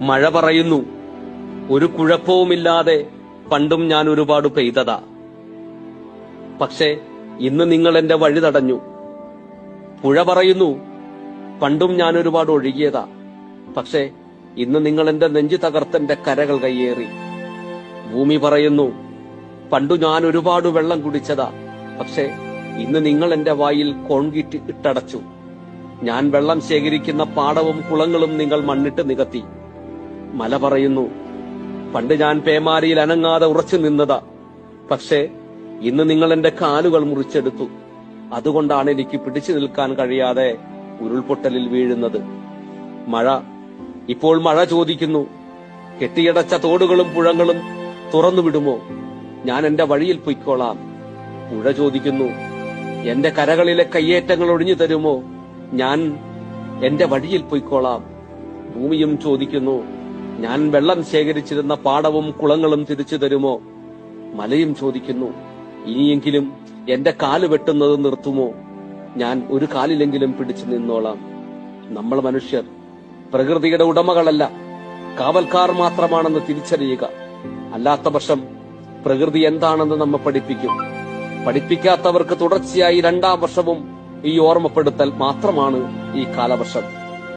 മഴ പറയുന്നു. ഒരു കുഴപ്പവുമില്ലാതെ പണ്ടും ഞാൻ ഒരുപാട് പെയ്തതാ. പക്ഷേ ഇന്ന് നിങ്ങൾ എന്റെ വഴി തടഞ്ഞു. പുഴ പറയുന്നു പണ്ടും ഞാൻ ഒരുപാട് ഒഴുകിയതാ. പക്ഷേ ഇന്ന് നിങ്ങൾ എന്റെ നെഞ്ചു തകർത്തെന്റെ കരകൾ കയ്യേറി. ഭൂമി പറയുന്നു പണ്ടു ഞാൻ ഒരുപാട് വെള്ളം കുടിച്ചതാ. പക്ഷേ ഇന്ന് നിങ്ങൾ എന്റെ വായിൽ കോൺക്രീറ്റ് ഇട്ടടച്ചു. ഞാൻ വെള്ളം ശേഖരിക്കുന്ന പാടവും കുളങ്ങളും നിങ്ങൾ മണ്ണിട്ട് നികത്തി. മല പറയുന്നു. പണ്ട് ഞാൻ പേമാരിയിൽ അനങ്ങാതെ ഉറച്ചു നിന്നതാ. പക്ഷേ ഇന്ന് നിങ്ങൾ എന്റെ കാലുകൾ മുറിച്ചെടുത്തു. അതുകൊണ്ടാണ് എനിക്ക് പിടിച്ചു നിൽക്കാൻ കഴിയാതെ ഉരുൾപൊട്ടലിൽ വീഴുന്നത്. മഴ. ഇപ്പോൾ മഴ ചോദിക്കുന്നു. കെട്ടിയടച്ച തോടുകളും പുഴങ്ങളും തുറന്നു വിടുമോ ഞാൻ എന്റെ വഴിയിൽ പൊയ്ക്കോളാം. പുഴ ചോദിക്കുന്നു. എന്റെ കരകളിലെ കയ്യേറ്റങ്ങൾ ഒഴിഞ്ഞു തരുമോ? ഞാൻ എന്റെ വഴിയിൽ പൊയ്ക്കോളാം. ഭൂമിയും ചോദിക്കുന്നു. ഞാൻ വെള്ളം ശേഖരിച്ചിരുന്ന പാടവും കുളങ്ങളും തിരിച്ചു തരുമോ? മലയും ചോദിക്കുന്നു. ഇനിയെങ്കിലും എന്റെ കാൽ വെട്ടുന്നത് നിർത്തുമോ? ഞാൻ ഒരു കാലിലെങ്കിലും പിടിച്ചു നിന്നോളാം. നമ്മൾ മനുഷ്യർ പ്രകൃതിയുടെ ഉടമകളല്ല. കാവൽക്കാർ മാത്രമാണെന്ന് തിരിച്ചറിയുക. അല്ലാത്ത പക്ഷം പ്രകൃതി എന്താണെന്ന് നമ്മെ പഠിപ്പിക്കും. പഠിപ്പിക്കാത്തവർക്ക് തുടർച്ചയായി രണ്ടാം വർഷവും ഈ ഓർമ്മപ്പെടുത്തൽ മാത്രമാണ് ഈ കാലവർഷം.